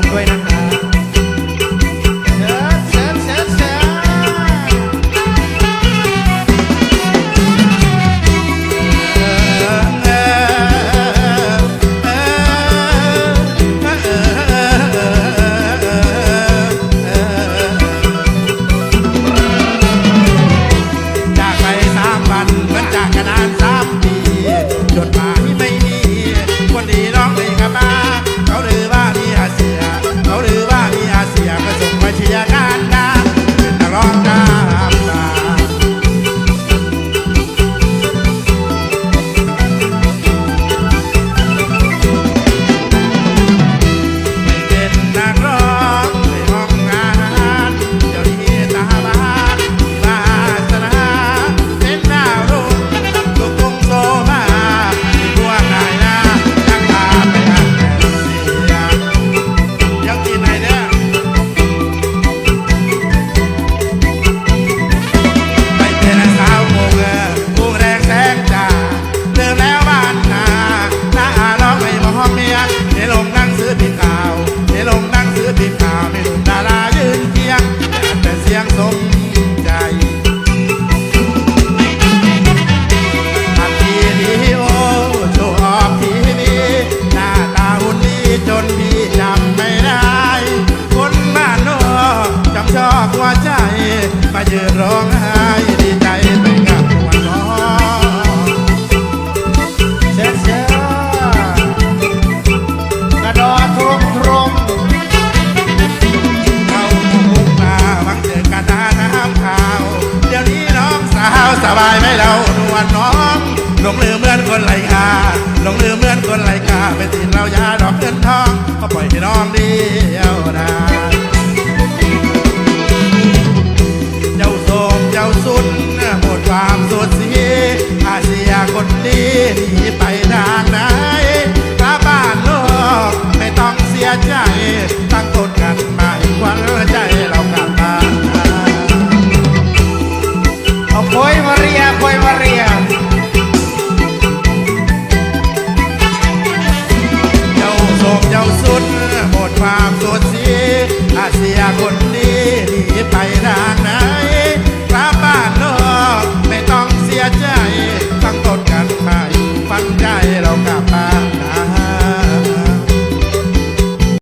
bueno. ายไม่เล่านวลน้องหลงลืมเหมือนคนไร้ค่าหลงลืมเหมือนคนไร้ค่าไปติดเรายาดอกเงินทองก็ปล่อยให้น้องเดียวดายเจ้าโสมเจ้าสุดหมดความสุดสีอาเซียคนดีหนีไปทางไหนกลับบ้านโลกไม่ต้องเสียใจ pop